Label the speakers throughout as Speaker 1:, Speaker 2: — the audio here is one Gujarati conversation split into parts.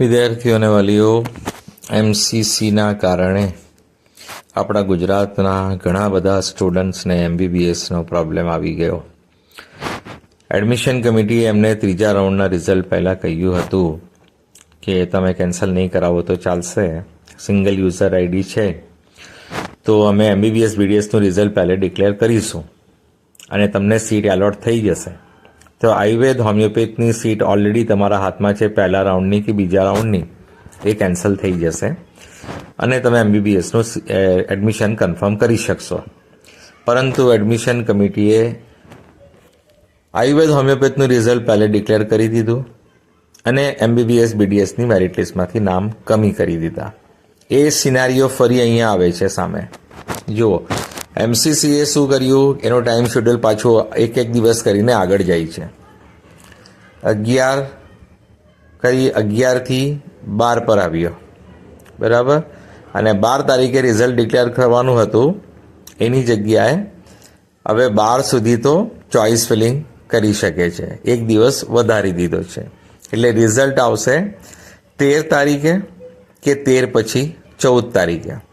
Speaker 1: વિદ્યાર્થીઓ અને વાલીઓ એમસીસીના કારણે. આપણા ગુજરાતના ઘણા બધા સ્ટુડન્ટ્સને એમબીબીએસનો પ્રોબ્લેમ આવી ગયો. એડમિશન કમિટીએ એમને ત્રીજા રાઉન્ડના રિઝલ્ટ પહેલાં કહ્યું હતું કે તમે કેન્સલ નહીં કરાવો તો ચાલશે. સિંગલ યુઝર આઈડી છે. તો અમે એમબીબીએસ બીડીએસનું રિઝલ્ટ પહેલે ડિક્લેર કરીશું. અને તમને સીટ એલોટ થઈ જશે. તો આયુર્વેદ, હોમિયોપેથની સીટ ઓલરેડી તમારા હાથમાં છે, પહેલા રાઉન્ડની કે બીજા રાઉન્ડની એ કેન્સલ થઈ જશે. અને તમે એમબીબીએસનું એડમિશન કન્ફર્મ કરી શકશો. પરંતુ એડમિશન કમિટીએ આયુર્વેદ, હોમિયોપેથનું રિઝલ્ટ પહેલે ડિક્લેર કરી દીધું અને એમબીબીએસ બીડીએસની મેરિટ લિસ્ટમાંથી નામ કમી કરી દીધા. એ સિનારીઓ ફરી અહીંયા આવે છે સામે. જુઓ. એમસીસીએ શું કર્યું? એનો ટાઈમ શેડ્યુલ પાછો એક એક દિવસ કરીને આગળ જાય છે. અગિયાર કરી અગિયારથી બાર પર આવ્યો. બરાબર? અને બાર તારીખે રિઝલ્ટ ડિક્લેર કરવાનું હતું. એની જગ્યાએ હવે બાર સુધી તો ચોઇસ ફિલિંગ કરી શકે છે. એક દિવસ વધારી દીધો છે. એટલે રિઝલ્ટ આવશે તેર તારીખે કે તેર પછી ચૌદ તારીખે.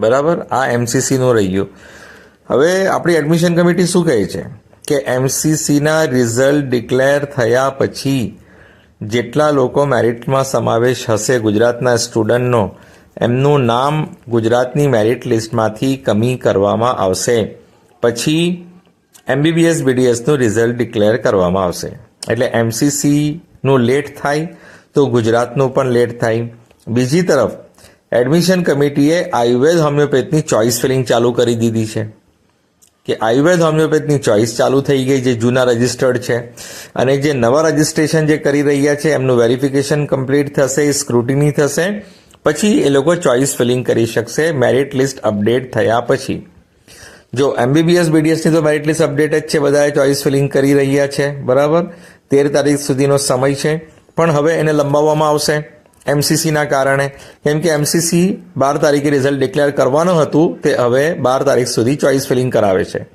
Speaker 1: બરાબર? આ એમસીસીનું રહ્યું હવે આપણી એડમિશન કમિટી શું કહે છે? કે એમસીસીના રિઝલ્ટ ડિક્લેર થયા પછી જેટલા લોકો મેરિટમાં સમાવેશ હશે ગુજરાતના સ્ટુડન્ટનો એમનું નામ ગુજરાતની મેરિટ લિસ્ટમાંથી કમી કરવામાં આવશે. પછી એમબીબીએસ બીડીએસનું રિઝલ્ટ ડિક્લેર કરવામાં આવશે. એટલે એમસીસીનું લેટ થાય તો ગુજરાતનું પણ લેટ થાય. બીજી તરફ એડમિશન કમિટીએ આયુર્વેદ હોમિયોપેથની ચોઇસ ફિલિંગ ચાલુ કરી દીધી છે. કે આયુર્વેદ હોમિયોપેથની ચોઇસ ચાલુ થઈ ગઈ જે જૂના રજિસ્ટર્ડ છે. અને જે નવા રજિસ્ટ્રેશન જે કરી રહ્યા છે, એમનું વેરિફિકેશન કમ્પ્લીટ થશે સ્ક્રુટિની થશે, પછી એ લોકો ચોઇસ ફિલિંગ કરી શકશે મેરિટ લિસ્ટ અપડેટ થયા પછી. જો એમબીબીએસ બીડીએસની તો મેરિટ લિસ્ટ અપડેટ જ છે, બધાએ ચોઇસ ફિલિંગ કરી રહ્યા છે, બરાબર? તેર તારીખ સુધીનો સમય છે, પણ હવે એને લંબાવવામાં આવશે. એમસીસીના કારણે. કેમ કે એમસીસી બાર તારીખે રિઝલ્ટ ડિક્લેર કરવાનું હતું, તે હવે બાર તારીખ સુધી ચોઇસ ફિલિંગ કરાવે છે.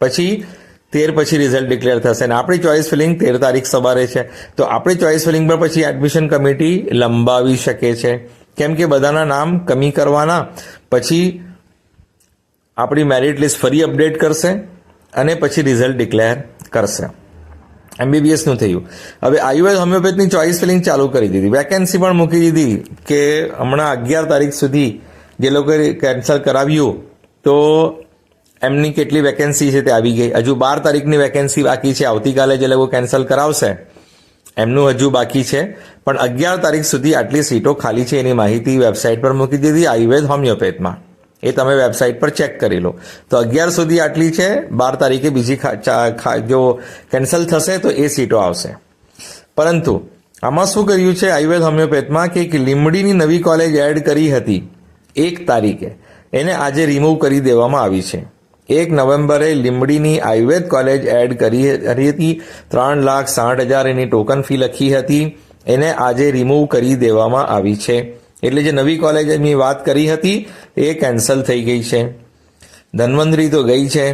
Speaker 1: પછી તેર પછી રિઝલ્ટ ડિક્લેર થશે અને આપણી ચોઇસ ફિલિંગ તેર તારીખ સવારે છે. તો આપણી ચોઇસ ફિલિંગ પર પછી એડમિશન કમિટી લંબાવી શકે છે. કેમ કે બધાના નામ કમી કરવાના. પછી આપણી મેરિટ લિસ્ટ ફરી અપડેટ કરશે અને પછી રિઝલ્ટ ડિક્લેર કરશે. એમબીબીએસનું થયું. હવે આયુર્વેદ હોમિયોપેથની ચોઇસ ફિલિંગ ચાલુ કરી દીધી. વેકેન્સી પણ મૂકી દીધી કે હમણાં અગિયાર તારીખ સુધી જે લોકોએ કેન્સલ કરાવ્યું, તો એમની કેટલી વેકેન્સી છે તે આવી ગઈ. હજુ બાર તારીખની વેકેન્સી બાકી છે. આવતીકાલે જે લોકો કેન્સલ કરાવશે, એમનું હજુ બાકી છે. પણ અગિયાર તારીખ સુધી આટલી સીટો ખાલી છે એની માહિતી વેબસાઇટ પર મૂકી દીધી આયુર્વેદ હોમિયોપેથમાં. એ તમે વેબસાઇટ પર ચેક કરી લો. તો અગિયાર સુધી આટલી છે, બાર તારીખે બીજી જો કેન્સલ થશે તો એ સીટો આવશે. પરંતુ આમાં શું કર્યું છે આયુર્વેદ હોમિયોપેથમાં કે એક લીમડીની નવી કોલેજ એડ કરી હતી એક તારીખે. એને આજે રિમૂવ કરી દેવામાં આવી છે. એક નવેમ્બરે લીમડીની આયુર્વેદ કોલેજ એડ કરી હતી. ત્રણ લાખ સાઠ હજાર એની ટોકન ફી લખી હતી. એને આજે રિમૂવ કરી દેવામાં આવી છે. એટલે જે નવી કોલેજની વાત કરી હતી, એ કેન્સલ થઈ ગઈ છે. ધન્વંતરી તો ગઈ છે.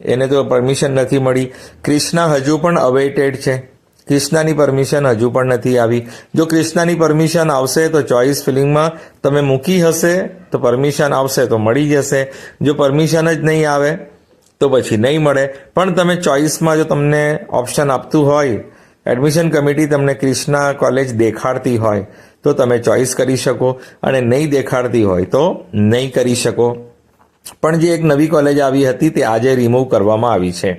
Speaker 1: એને તો પરમિશન નથી મળી. ક્રિષ્ના હજુ પણ અવેટેડ છે. ક્રિષ્નાની પરમિશન હજુ પણ નથી આવી. જો ક્રિષ્નાની પરમિશન આવશે તો ચોઇસ ફિલિંગમાં તમે મૂકી હશે, તો પરમિશન આવશે તો મળી જશે. જો પરમિશન જ નહીં આવે, તો પછી નહીં મળે. પણ તમે ચોઇસમાં જો તમને ઓપ્શન આપતું હોય એડમિશન કમિટી તમને ક્રિષ્ના કોલેજ દેખાડતી હોય તો તમે ચોઇસ કરી શકો અને નહીં દેખાડતી હોય તો નહીં કરી શકો. પણ જે એક નવી કોલેજ આવી હતી તે આજે રિમૂવ કરવામાં આવી છે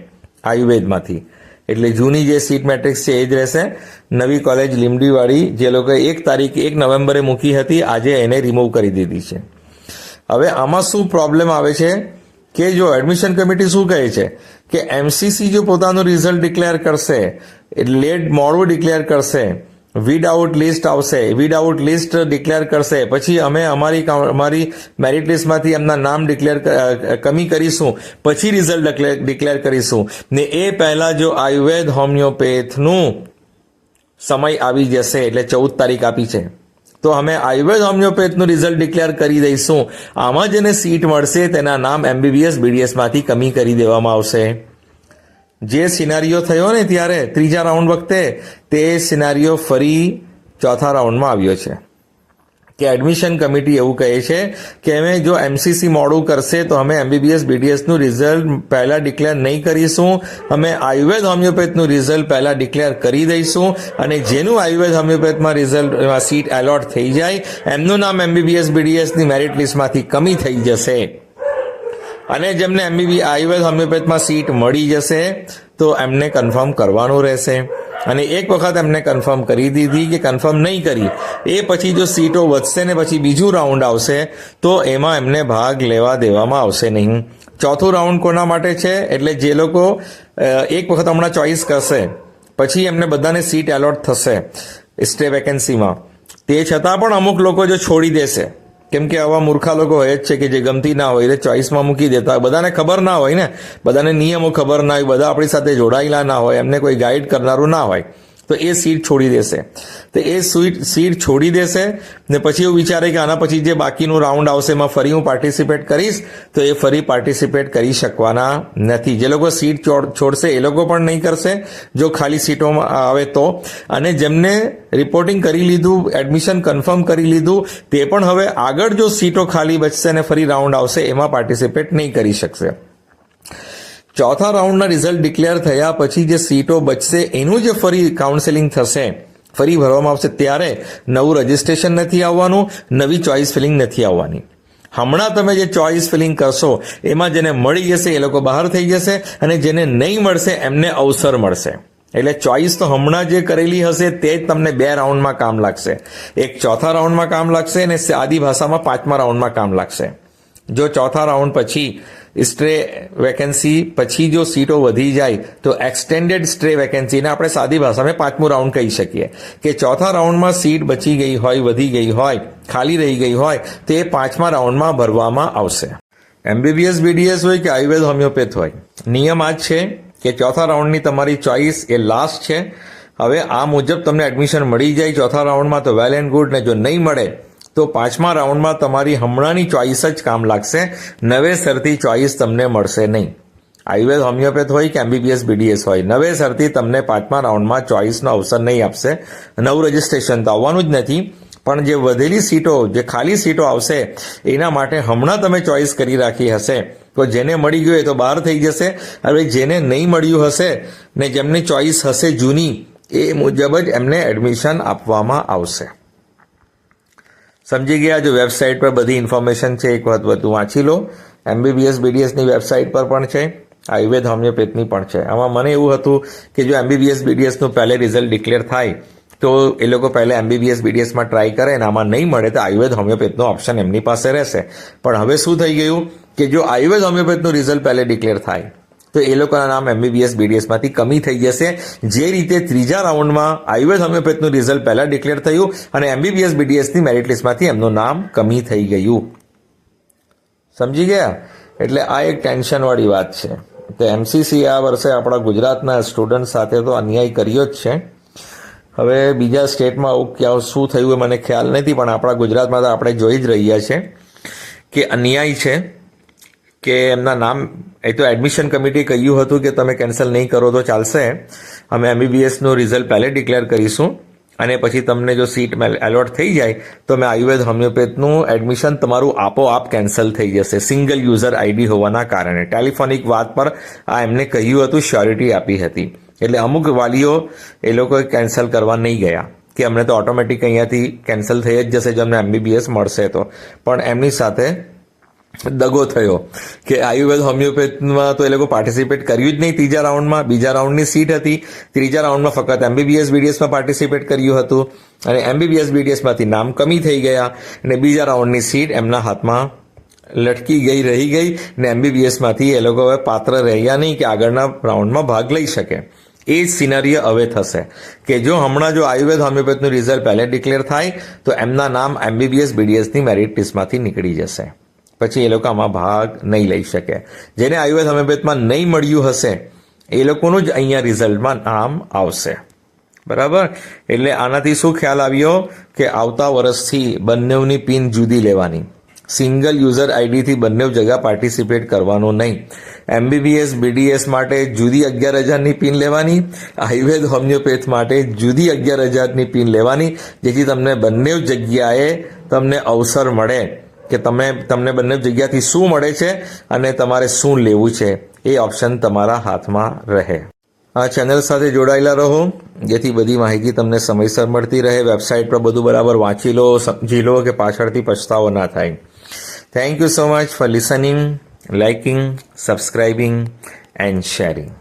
Speaker 1: આયુર્વેદમાંથી. એટલે જૂની જે સીટ મેટ્રિક્સ છે એ જ રહેશે. નવી કોલેજ લીમડીવાળી જે લોકોએ એક તારીખ, એક નવેમ્બરે મૂકી હતી, આજે એને રિમૂવ કરી દીધી છે. હવે આમાં શું પ્રોબ્લેમ આવે છે કે જો એડમિશન કમિટી શું કહે છે કે એમસીસી જો પોતાનું રિઝલ્ટ ડિક્લેર કરશે લેટ મોડું ડિક્લેર કરશે વિદાઉટ લિસ્ટ આવશે. વિદાઉટ લિસ્ટ ડિક્લેર કરશે. પછી અમે અમારી અમારી મેરિટ લિસ્ટમાંથી એમના નામ ડિક્લેર કમી કરીશું. પછી રિઝલ્ટ ડિક્લેર કરીશું. ને એ પહેલાં જો આયુર્વેદ હોમિયોપેથનું સમય આવી જશે, એટલે ચૌદ તારીખ આપી છે. તો અમે આયુર્વેદ હોમિયોપેથનું રિઝલ્ટ ડિક્લેર કરી દઈશું. આમાં જેને સીટ મળશે, તેના નામ એમબીબીએસ બીડીએસમાંથી કમી કરી દેવામાં આવશે. જે સિનારીઓ થયો ને ત્યારે ત્રીજા રાઉન્ડ વખતે, તે સિનારીઓ ફરી ચોથા રાઉન્ડમાં આવ્યો છે. કે એડમિશન કમિટી એવું કહે છે કે અમે જો એમસીસી મોડું કરશે તો અમે એમબીબીએસ બીડીએસનું રિઝલ્ટ પહેલાં ડિક્લેર નહીં કરીશું. અમે આયુર્વેદ હોમિયોપેથનું રિઝલ્ટ પહેલાં ડિક્લેર કરી દઈશું અને જેનું આયુર્વેદ હોમિયોપેથમાં રિઝલ્ટ સીટ એલોટ થઈ જાય, એમનું નામ એમબીબીએસ બીડીએસની મેરિટ લિસ્ટમાંથી કમી થઈ જશે. અને જેમને એમબીબી આયુર્વેદ હોમિયોપેથમાં સીટ મળી જશે, તો એમને કન્ફર્મ કરવાનું રહેશે. અને એક વખત એમને કન્ફર્મ કરી દીધી કે કન્ફર્મ નહીં કરી, એ પછી જો સીટો વધશે ને પછી બીજું રાઉન્ડ આવશે, તો એમાં એમને ભાગ લેવા દેવામાં આવશે નહીં. ચોથું રાઉન્ડ કોના માટે છે? એટલે જે લોકો એક વખત હમણાં ચોઈસ કરશે, પછી એમને બધાને સીટ એલોટ થશે સ્ટે વેકેન્સીમાં તે છતાં પણ અમુક લોકો જો છોડી દેશે કેમ કે આવા મૂર્ખા લોકો હોય જ છે કે જે ગમતી ના હોય, એટલે ચોઈસમાં મૂકી દેતા. બધાને ખબર ના હોય ને. બધાને નિયમો ખબર ના હોય, બધા આપણી સાથે જોડાયેલા ના હોય, એમને કોઈ ગાઈડ કરનારું ના હોય. તો એ સીટ છોડી દેશે. તો એ સીટ સીટ છોડી દેશે ને પછી એવું વિચારે કે આના પછી જે બાકીનું રાઉન્ડ આવશે એમાં ફરી હું પાર્ટિસિપેટ કરીશ, તો એ ફરી પાર્ટિસિપેટ કરી શકવાના નથી. જે લોકો સીટ છોડ- છોડશે એ લોકો પણ નહીં કરશે. જો ખાલી સીટોમાં આવે તો. અને જેમને રિપોર્ટિંગ કરી લીધું એડમિશન કન્ફર્મ કરી લીધું, તે પણ હવે આગળ જો સીટો ખાલી બચશે અને ફરી રાઉન્ડ આવશે, એમાં પાર્ટિસિપેટ નહીં કરી શકશે. ચોથા રાઉન્ડના રિઝલ્ટ ડિક્લેર થયા પછી જે સીટો બચશે, એનું જે ફરી કાઉન્સેલિંગ થશે. ફરી ભરવામાં આવશે. ત્યારે નવું રજિસ્ટ્રેશન નથી આવવાનું, નવી ચોઇસ ફિલિંગ નથી આવવાની. હમણાં તમે જે ચોઇસ ફિલિંગ કરશો, એમાં જેને મળી જશે એ લોકો બહાર થઈ જશે અને જેને નહીં મળશે, એમને અવસર મળશે. એટલે ચોઇસ તો હમણાં જે કરેલી હશે, તે જ તમને બે રાઉન્ડમાં કામ લાગશે. એક ચોથા રાઉન્ડમાં કામ લાગશે અને આદિ ભાષામાં પાંચમા રાઉન્ડમાં કામ લાગશે. જો ચોથા રાઉન્ડ પછી સ્ટ્રે વેકેન્સી પછી જો સીટો વધી જાય, તો એક્સટેન્ડેડ સ્ટ્રે વેકેન્સીને આપણે સાદી ભાષામાં પાંચમું રાઉન્ડ કહી શકીએ. કે ચોથા રાઉન્ડમાં સીટ બચી ગઈ હોય, વધી ગઈ હોય, ખાલી રહી ગઈ હોય, તે પાંચમા રાઉન્ડમાં ભરવામાં આવશે. એમબીબીએસ, બીડીએસ હોય કે આયુર્વેદ, હોમિયોપેથ હોય. નિયમ આ જ છે કે ચોથા રાઉન્ડની તમારી ચોઇસ એ લાસ્ટ છે. હવે આ મુજબ તમને એડમિશન મળી જાય ચોથા રાઉન્ડમાં તો વેલ એન્ડ ગુડ ને જો નહીં મળે તો પાંચમા રાઉન્ડમાં તમારી હમણાંની ચોઇસ જ કામ લાગશે. નવેસરથી ચોઇસ તમને મળશે નહીં. આયુર્વેદ હોમિયોપેથ હોય કે એમબીબીએસ, બીડીએસ હોય નવેસરથી તમને પાંચમા રાઉન્ડમાં ચોઇસનો અવસર નહીં આપશે. નવું રજિસ્ટ્રેશન તો આવવાનું જ નથી, પણ જે વધેલી સીટો, જે ખાલી સીટો આવશે, એના માટે હમણાં તમે ચોઇસ કરી રાખી હશે. તો જેને મળી ગયું એ તો બહાર થઈ જશે. હવે જેને નહીં મળ્યું હશે ને જેમની ચોઇસ હશે જૂની, એ મુજબ જ એમને એડમિશન આપવામાં આવશે. સમજી ગયા, જો વેબસાઇટ પર બધી ઇન્ફોર્મેશન છે, એક વખત વધુ વાંચી લો. એમબીબીએસ બીડીએસની વેબસાઇટ પર પણ છે આયુર્વેદ હોમિયોપેથની પણ છે. આમાં મને એવું હતું કે જો એમબીબીએસ બીડીએસનું પહેલે રિઝલ્ટ ડિક્લેર થાય, તો એ લોકો પહેલાં એમબીબીએસ બીડીએસમાં ટ્રાય કરે અને આમાં નહીં મળે તો આયુર્વેદ હોમિયોપેથનો ઓપ્શન એમની પાસે રહેશે. પણ હવે શું થઈ ગયું કે જો આયુર્વેદ હોમિયોપેથનું રિઝલ્ટ પહેલે ડિક્લેર થાય તો એ લોકોના નામ એમબીબીએસ બીડીએસમાંથી કમી થઈ જશે. જે રીતે ત્રીજા રાઉન્ડમાં આયુર્વેદ હોમિયોપેથનું રિઝલ્ટ પહેલાં ડિક્લેર થયું અને એમબીબીએસ બીડીએસની મેરિટ લિસ્ટમાંથી એમનું નામ કમી થઈ ગયું. સમજી ગયા? એટલે આ એક ટેન્શનવાળી વાત છે. તો એમસીસી આ વર્ષે આપણા ગુજરાતના સ્ટુડન્ટ સાથે તો અન્યાય કર્યો જ છે. હવે બીજા સ્ટેટમાં આવું ક્યાં, શું થયું એ મને ખ્યાલ નથી, પણ આપણા ગુજરાતમાં તો આપણે જોઈ જ રહ્યા છે કે અન્યાય છે. કે એમના નામ, એ તો એડમિશન કમિટી કહ્યું હતું કે તમે કેન્સલ નહીં કરો તો ચાલશે. અમે એમબીબીએસનું રિઝલ્ટ પહેલે ડિક્લેર કરીશું અને પછી તમને જો સીટ એલોટ થઈ જાય, તો મેં આયુર્વેદ હોમિયોપેથનું એડમિશન તમારું આપોઆપ કેન્સલ થઈ જશે. સિંગલ યુઝર આઈડી હોવાના કારણે. ટેલિફોનિક વાત પર આ એમને કહ્યું હતું શ્યોરિટી આપી હતી. એટલે અમુક વાલીઓ એ લોકોએ કેન્સલ કરવા નહીં ગયા કે અમને તો ઓટોમેટિક અહીંયાથી કેન્સલ થઈ જ જશે, જો અમને એમબીબીએસ મળશે તો. પણ એમની સાથે દગો થયો કે આયુર્વેદ હોમિયોપેથમાં તો એ લોકો પાર્ટિસિપેટ કર્યું જ નહીં ત્રીજા રાઉન્ડમાં. બીજા રાઉન્ડની સીટ હતી. ત્રીજા રાઉન્ડમાં ફક્ત એમબીબીએસ બીડીએસમાં પાર્ટિસિપેટ કર્યું હતું. અને એમબીબીએસ બીડીએસમાંથી નામ કમી થઈ ગયા અને બીજા રાઉન્ડની સીટ એમના હાથમાં લટકી ગઈ, રહી ગઈ ને એમબીબીએસમાંથી એ લોકો હવે પાત્ર રહ્યા નહીં કે આગળના રાઉન્ડમાં ભાગ લઈ શકે. એ જ સિનારીય હવે થશે કે જો હમણાં જો આયુર્વેદ હોમિયોપેથનું રિઝલ્ટ પહેલે ડિક્લેર થાય, તો એમના નામ એમબીબીએસ બીડીએસની મેરિટ લિસ્ટમાંથી નીકળી જશે. પછી એ લોકો આમાં ભાગ નહીં લઈ શકે. જેને આયુર્વેદ હોમિયોપેથમાં નહીં મળ્યું હશે, એ લોકોનું જ અહીંયા રિઝલ્ટમાં નામ આવશે. બરાબર? એટલે આનાથી શું ખ્યાલ આવ્યો કે આવતા વર્ષથી બંનેની પિન જુદી લેવાની. સિંગલ યુઝર આઈડીથી બંને જગ્યા પાર્ટિસિપેટ કરવાનું નહીં. એમબીબીએસ બીડીએસ માટે જુદી અગિયાર હજારની પિન લેવાની. આયુર્વેદ હોમિયોપેથ માટે જુદી અગિયાર હજારની પિન લેવાની, જેથી તમને બંને જગ્યાએ તમને અવસર મળે. કે તમે, તમને બંને જગ્યાથી શું મળે છે અને તમારે શું લેવું છે? એ ઓપ્શન તમારા હાથમાં રહે. આ ચેનલ સાથે જોડાયેલા રહો, જેથી બધી માહિતી તમને સમયસર મળતી રહે. વેબસાઇટ પર બધું બરાબર વાંચી લો, સમજી લો કે પાછળથી પછતાવો ના થાય. Thank you so much for listening liking subscribing and sharing